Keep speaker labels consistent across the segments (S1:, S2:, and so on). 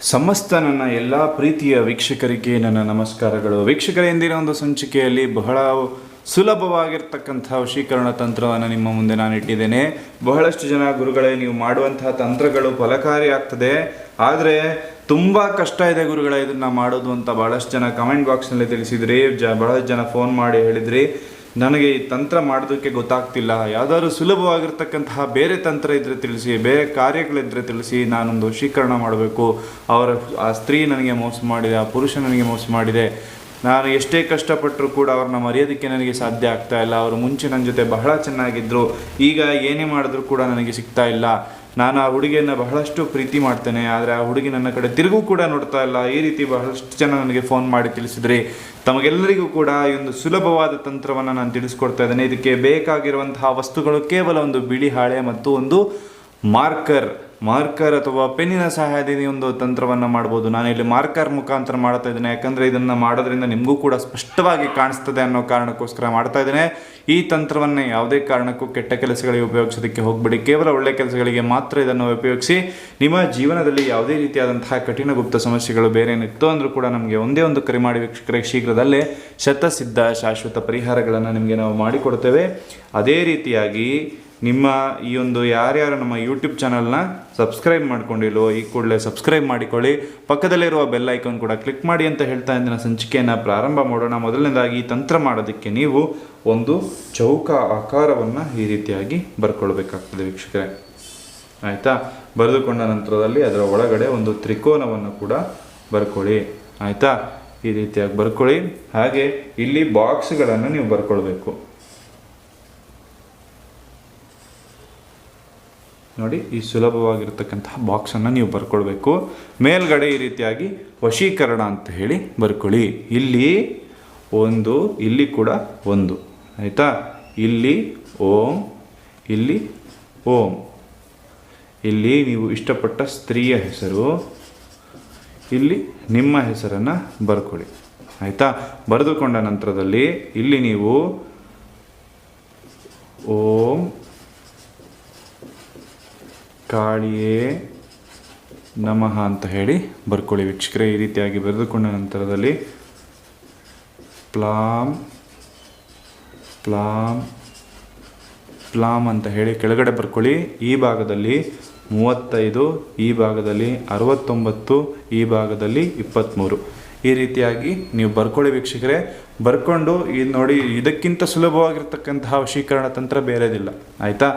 S1: ಸಮಸ್ತ ನನ್ನ ಎಲ್ಲ ಪ್ರೀತಿಯ ವೀಕ್ಷಕರಿಗೆ ನನ್ನ ನಮಸ್ಕಾರಗಳು. ವೀಕ್ಷಕರ ಹಿಂದಿನ ಒಂದು ಸಂಚಿಕೆಯಲ್ಲಿ ಬಹಳ ಸುಲಭವಾಗಿರ್ತಕ್ಕಂಥ ವಶೀಕರಣ ತಂತ್ರವನ್ನು ನಿಮ್ಮ ಮುಂದೆ ನಾನು ಇಟ್ಟಿದ್ದೇನೆ. ಬಹಳಷ್ಟು ಜನ ಗುರುಗಳೇ, ನೀವು ಮಾಡುವಂತಹ ತಂತ್ರಗಳು ಫಲಕಾರಿ ಆಗ್ತದೆ. ಆದರೆ ತುಂಬ ಕಷ್ಟ ಇದೆ ಗುರುಗಳೇ, ಇದನ್ನು ಮಾಡೋದು ಅಂತ ಬಹಳಷ್ಟು ಜನ ಕಮೆಂಟ್ ಬಾಕ್ಸ್ನಲ್ಲಿ ತಿಳಿಸಿದ್ರಿ. ಜ, ಬಹಳಷ್ಟು ಜನ ಫೋನ್ ಮಾಡಿ ಹೇಳಿದ್ರಿ. ನನಗೆ ಈ ತಂತ್ರ ಮಾಡೋದಕ್ಕೆ ಗೊತ್ತಾಗ್ತಿಲ್ಲ. ಯಾವ್ದಾದ್ರು ಸುಲಭವಾಗಿರ್ತಕ್ಕಂತಹ ಬೇರೆ ತಂತ್ರ ಇದ್ರೆ ತಿಳಿಸಿ, ಬೇರೆ ಕಾರ್ಯಗಳಿದ್ರೆ ತಿಳಿಸಿ ನಾನೊಂದು ವಶೀಕರಣ ಮಾಡಬೇಕು. ಅವರ, ಆ ಸ್ತ್ರೀ ನನಗೆ ಮೋಸ ಮಾಡಿದೆ, ಆ ಪುರುಷ ನನಗೆ ಮೋಸ ಮಾಡಿದೆ. ನಾನು ಎಷ್ಟೇ ಕಷ್ಟಪಟ್ಟರೂ ಕೂಡ ಅವ್ರನ್ನ ಮರೆಯೋದಕ್ಕೆ ನನಗೆ ಸಾಧ್ಯ ಆಗ್ತಾ ಇಲ್ಲ. ಅವರು ಮುಂಚೆ ನನ್ನ ಜೊತೆ ಬಹಳ ಚೆನ್ನಾಗಿದ್ದರು ಈಗ ಏನೇ ಮಾಡಿದ್ರು ಕೂಡ ನನಗೆ ಸಿಗ್ತಾ ಇಲ್ಲ. ನಾನು ಆ ಹುಡುಗಿಯನ್ನು ಬಹಳಷ್ಟು ಪ್ರೀತಿ ಮಾಡ್ತೇನೆ, ಆದರೆ ಆ ಹುಡುಗಿ ನನ್ನ ಕಡೆ ತಿರುಗೂ ಕೂಡ ನೋಡ್ತಾ ಇಲ್ಲ. ಈ ರೀತಿ ಬಹಳಷ್ಟು ಜನ ನನಗೆ ಫೋನ್ ಮಾಡಿ ತಿಳಿಸಿದ್ರಿ ತಮಗೆಲ್ಲರಿಗೂ ಕೂಡ ಈ ಒಂದು ಸುಲಭವಾದ ತಂತ್ರವನ್ನು ನಾನು ತಿಳಿಸ್ಕೊಡ್ತಾ ಇದ್ದೇನೆ. ಇದಕ್ಕೆ ಬೇಕಾಗಿರುವಂತಹ ವಸ್ತುಗಳು ಕೇವಲ ಒಂದು ಬಿಳಿ ಹಾಳೆ ಮತ್ತು ಒಂದು ಮಾರ್ಕರ್ ಮಾರ್ಕರ್ ಅಥವಾ ಪೆನ್ನಿನ ಸಹಾಯದಿಂದ ಒಂದು ತಂತ್ರವನ್ನು ಮಾಡ್ಬೋದು. ನಾನು ಇಲ್ಲಿ ಮಾರ್ಕರ್ ಮುಖಾಂತರ ಮಾಡ್ತಾ ಇದ್ದೇನೆ. ಯಾಕಂದರೆ ಇದನ್ನು ಮಾಡೋದ್ರಿಂದ ನಿಮಗೂ ಕೂಡ ಸ್ಪಷ್ಟವಾಗಿ ಕಾಣಿಸ್ತದೆ ಅನ್ನೋ ಕಾರಣಕ್ಕೋಸ್ಕರ ಮಾಡ್ತಾ ಇದ್ದೇನೆ. ಈ ತಂತ್ರವನ್ನು ಯಾವುದೇ ಕಾರಣಕ್ಕೂ ಕೆಟ್ಟ ಕೆಲಸಗಳಿಗೆ ಉಪಯೋಗಿಸೋದಕ್ಕೆ ಹೋಗಬೇಡಿ. ಕೇವಲ ಒಳ್ಳೆ ಕೆಲಸಗಳಿಗೆ ಮಾತ್ರ ಇದನ್ನು ಉಪಯೋಗಿಸಿ ನಿಮ್ಮ ಜೀವನದಲ್ಲಿ ಯಾವುದೇ ರೀತಿಯಾದಂತಹ ಕಠಿಣ ಗುಪ್ತ ಸಮಸ್ಯೆಗಳು ಬೇರೆ ಏನಿತ್ತು ಅಂದರೂ ಕೂಡ ನಮಗೆ ಒಂದೇ ಒಂದು ಕರೆ ಮಾಡಿ ವೀಕ್ಷಕರೇ, ಶೀಘ್ರದಲ್ಲೇ ಶತಸಿದ್ಧ ಶಾಶ್ವತ ಪರಿಹಾರಗಳನ್ನು ನಿಮಗೆ ನಾವು ಮಾಡಿಕೊಡ್ತೇವೆ. ಅದೇ ರೀತಿಯಾಗಿ ನಿಮ್ಮ ಈ ಒಂದು ಯಾರ್ಯಾರು ನಮ್ಮ ಯೂಟ್ಯೂಬ್ ಚಾನಲ್ನ ಸಬ್ಸ್ಕ್ರೈಬ್ ಮಾಡ್ಕೊಂಡಿಲ್ವೋ, ಈ ಕೂಡಲೇ ಸಬ್ಸ್ಕ್ರೈಬ್ ಮಾಡಿಕೊಳ್ಳಿ. ಪಕ್ಕದಲ್ಲಿರುವ ಬೆಲ್ ಐಕಾನ್ ಕೂಡ ಕ್ಲಿಕ್ ಮಾಡಿ ಅಂತ ಹೇಳ್ತಾ ಇಂದಿನ ಸಂಚಿಕೆಯನ್ನು ಪ್ರಾರಂಭ ಮಾಡೋಣ. ಮೊದಲನೇದಾಗಿ ಈ ತಂತ್ರ ಮಾಡೋದಕ್ಕೆ ನೀವು ಒಂದು ಚೌಕ ಆಕಾರವನ್ನು ಈ ರೀತಿಯಾಗಿ ಬರ್ಕೊಳ್ಬೇಕಾಗ್ತದೆ ವೀಕ್ಷಕರೇ. ಆಯಿತಾ? ಬರೆದುಕೊಂಡ ನಂತರದಲ್ಲಿ ಅದರ ಒಳಗಡೆ ಒಂದು ತ್ರಿಕೋನವನ್ನು ಕೂಡ ಬರ್ಕೊಳ್ಳಿ. ಆಯಿತಾ? ಈ ರೀತಿಯಾಗಿ ಬರ್ಕೊಳ್ಳಿ. ಹಾಗೆ ಇಲ್ಲಿ ಬಾಕ್ಸ್ಗಳನ್ನು ನೀವು ಬರ್ಕೊಳ್ಬೇಕು. ನೋಡಿ, ಈ ಸುಲಭವಾಗಿರ್ತಕ್ಕಂತಹ ಬಾಕ್ಸನ್ನು ನೀವು ಬರ್ಕೊಳ್ಬೇಕು. ಮೇಲ್ಗಡೆ ಈ ರೀತಿಯಾಗಿ ವಶೀಕರಣ ಅಂತ ಹೇಳಿ ಬರ್ಕೊಳ್ಳಿ. ಇಲ್ಲಿ ಒಂದು, ಇಲ್ಲಿ ಕೂಡ ಒಂದು. ಆಯಿತಾ? ಇಲ್ಲಿ ಓಂ ಇಲ್ಲಿ ಓಂ. ಇಲ್ಲಿ ನೀವು ಇಷ್ಟಪಟ್ಟ ಸ್ತ್ರೀಯ ಹೆಸರು, ಇಲ್ಲಿ ನಿಮ್ಮ ಹೆಸರನ್ನು ಬರ್ಕೊಳ್ಳಿ. ಆಯಿತಾ? ಬರೆದುಕೊಂಡ ನಂತರದಲ್ಲಿ ಇಲ್ಲಿ ನೀವು ಓಂ ಕಾಳಿಯೇ ನಮಃ ಅಂತ ಹೇಳಿ ಬರ್ಕೊಳ್ಳಿ ವೀಕ್ಷಕರೇ. ಈ ರೀತಿಯಾಗಿ ಬರೆದುಕೊಂಡ ನಂತರದಲ್ಲಿ ಪ್ಲಾಮ್ ಪ್ಲಾಮ್ ಪ್ಲಾಮ್ ಅಂತ ಹೇಳಿ ಕೆಳಗಡೆ ಬರ್ಕೊಳ್ಳಿ. ಈ ಭಾಗದಲ್ಲಿ ಮೂವತ್ತೈದು, ಈ ಭಾಗದಲ್ಲಿ ಅರವತ್ತೊಂಬತ್ತು, ಈ ಭಾಗದಲ್ಲಿ ಇಪ್ಪತ್ತ್ಮೂರು ಈ ರೀತಿಯಾಗಿ ನೀವು ಬರ್ಕೊಳ್ಳಿ ವೀಕ್ಷಕರೇ. ಬರ್ಕೊಂಡು ಈ ನೋಡಿ ಇದಕ್ಕಿಂತ ಸುಲಭವಾಗಿರ್ತಕ್ಕಂತಹ ವಶೀಕರಣ ತಂತ್ರ ಬೇರೆದಿಲ್ಲ. ಆಯಿತಾ?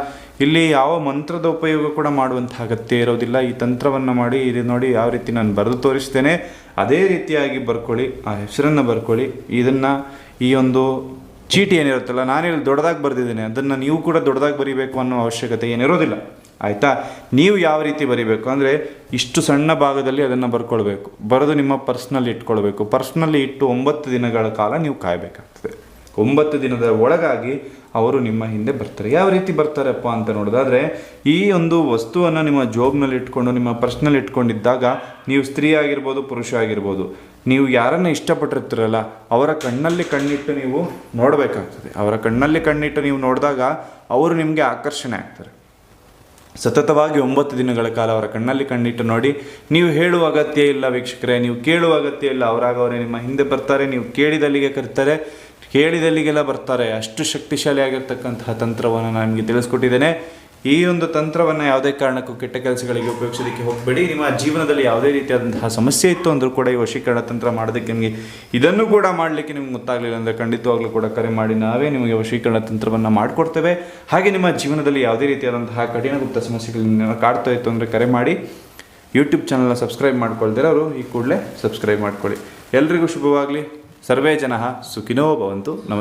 S1: ಇಲ್ಲಿ ಯಾವ ಮಂತ್ರದ ಉಪಯೋಗ ಕೂಡ ಮಾಡುವಂಥ ಅಗತ್ಯ ಇರೋದಿಲ್ಲ. ಈ ತಂತ್ರವನ್ನು ಮಾಡಿ ಇದು ನೋಡಿ ಯಾವ ರೀತಿ ನಾನು ಬರೆದು ತೋರಿಸ್ತೇನೆ. ಅದೇ ರೀತಿಯಾಗಿ ಬರ್ಕೊಳ್ಳಿ. ಆ ಹೆಸರನ್ನು ಬರ್ಕೊಳ್ಳಿ. ಇದನ್ನು ಈ ಒಂದು ಚೀಟಿ ಏನಿರುತ್ತಲ್ಲ, ನಾನೇನು ದೊಡ್ಡದಾಗಿ ಬರೆದಿದ್ದೀನಿ, ಅದನ್ನು ನೀವು ಕೂಡ ದೊಡ್ಡದಾಗಿ ಬರೀಬೇಕು ಅನ್ನೋ ಅವಶ್ಯಕತೆ ಏನಿರೋದಿಲ್ಲ. ಆಯಿತಾ? ನೀವು ಯಾವ ರೀತಿ ಬರೀಬೇಕು? ಅಂದರೆ ಇಷ್ಟು ಸಣ್ಣ ಭಾಗದಲ್ಲಿ ಅದನ್ನು ಬರ್ಕೊಳ್ಬೇಕು. ಬರೆದು ನಿಮ್ಮ ಪರ್ಸ್ನಲ್ಲಿ ಇಟ್ಕೊಳ್ಬೇಕು. ಪರ್ಸ್ನಲ್ಲಿ ಇಟ್ಟು ಒಂಬತ್ತು ದಿನಗಳ ಕಾಲ ನೀವು ಕಾಯಬೇಕಾಗ್ತದೆ. ಒಂಬತ್ತು ದಿನದ ಒಳಗಾಗಿ ಅವರು ನಿಮ್ಮ ಹಿಂದೆ ಬರ್ತಾರೆ. ಯಾವ ರೀತಿ ಬರ್ತಾರಪ್ಪ ಅಂತ ನೋಡೋದಾದರೆ, ಈ ಒಂದು ವಸ್ತುವನ್ನು ನಿಮ್ಮ ಜೋಬ್ನಲ್ಲಿ ಇಟ್ಕೊಂಡು, ನಿಮ್ಮ ಪರ್ಸ್ನಲ್ಲಿ ಇಟ್ಕೊಂಡಿದ್ದಾಗ ನೀವು ಸ್ತ್ರೀ ಆಗಿರ್ಬೋದು, ಪುರುಷ ಆಗಿರ್ಬೋದು ನೀವು ಯಾರನ್ನ ಇಷ್ಟಪಟ್ಟಿರ್ತೀರಲ್ಲ, ಅವರ ಕಣ್ಣಲ್ಲಿ ಕಣ್ಣಿಟ್ಟು ನೀವು ನೋಡಬೇಕಾಗ್ತದೆ. ಅವರ ಕಣ್ಣಲ್ಲಿ ಕಣ್ಣಿಟ್ಟು ನೀವು ನೋಡಿದಾಗ ಅವರು ನಿಮಗೆ ಆಕರ್ಷಣೆ ಆಗ್ತಾರೆ. ಸತತವಾಗಿ ಒಂಬತ್ತು ದಿನಗಳ ಕಾಲ ಅವರ ಕಣ್ಣಲ್ಲಿ ಕಣ್ಣಿಟ್ಟು ನೋಡಿ, ನೀವು ಹೇಳುವ ಅಗತ್ಯ ಇಲ್ಲ ವೀಕ್ಷಕರೇ, ನೀವು ಕೇಳುವ ಅಗತ್ಯ ಇಲ್ಲ. ಅವರಾಗ ಅವರೇ ನಿಮ್ಮ ಹಿಂದೆ ಬರ್ತಾರೆ, ನೀವು ಕೇಳಿದಲ್ಲಿಗೆ ಕರ್ತಾರೆ, ಕೇಳಿದಲ್ಲಿಗೆಲ್ಲ ಬರ್ತಾರೆ. ಅಷ್ಟು ಶಕ್ತಿಶಾಲಿಯಾಗಿರ್ತಕ್ಕಂತಹ ತಂತ್ರವನ್ನು ನಾನು ನಿಮಗೆ ತಿಳಿಸ್ಕೊಟ್ಟಿದ್ದೇನೆ. ಈ ಒಂದು ತಂತ್ರವನ್ನು ಯಾವುದೇ ಕಾರಣಕ್ಕೂ ಕೆಟ್ಟ ಕೆಲಸಗಳಿಗೆ ಉಪಯೋಗಿಸೋದಕ್ಕೆ ಹೋಗಬೇಡಿ. ನಿಮ್ಮ ಜೀವನದಲ್ಲಿ ಯಾವುದೇ ರೀತಿಯಾದಂತಹ ಸಮಸ್ಯೆ ಇತ್ತು ಅಂದರೂ ಕೂಡ ಈ ವಶೀಕರಣ ತಂತ್ರ ಮಾಡೋದಕ್ಕೆ ನಿಮಗೆ ಇದನ್ನು ಕೂಡ ಮಾಡಲಿಕ್ಕೆ ನಿಮ್ಗೆ ಗೊತ್ತಾಗಲಿಲ್ಲ ಅಂದರೆ ಖಂಡಿತವಾಗ್ಲೂ ಕೂಡ ಕರೆ ಮಾಡಿ. ನಾವೇ ನಿಮಗೆ ವಶೀಕರಣ ತಂತ್ರವನ್ನು ಮಾಡಿಕೊಡ್ತೇವೆ. ಹಾಗೆ ನಿಮ್ಮ ಜೀವನದಲ್ಲಿ ಯಾವುದೇ ರೀತಿಯಾದಂತಹ ಕಠಿಣ ಗುಪ್ತ ಸಮಸ್ಯೆಗಳನ್ನ ಕಾಡ್ತಾ ಇತ್ತು ಅಂದರೆ ಕರೆ ಮಾಡಿ. ಯೂಟ್ಯೂಬ್ ಚಾನಲ್ನ ಸಬ್ಸ್ಕ್ರೈಬ್ ಮಾಡ್ಕೊಳ್ತೀರ ಅವರು. ಈ ಕೂಡಲೇ ಸಬ್ಸ್ಕ್ರೈಬ್ ಮಾಡ್ಕೊಳ್ಳಿ. ಎಲ್ರಿಗೂ ಶುಭವಾಗಲಿ. ಸರ್ವೇ ಜನ ಸುಖಿನೋ ಭವಂತು. ನಮಸ್ಕಾರ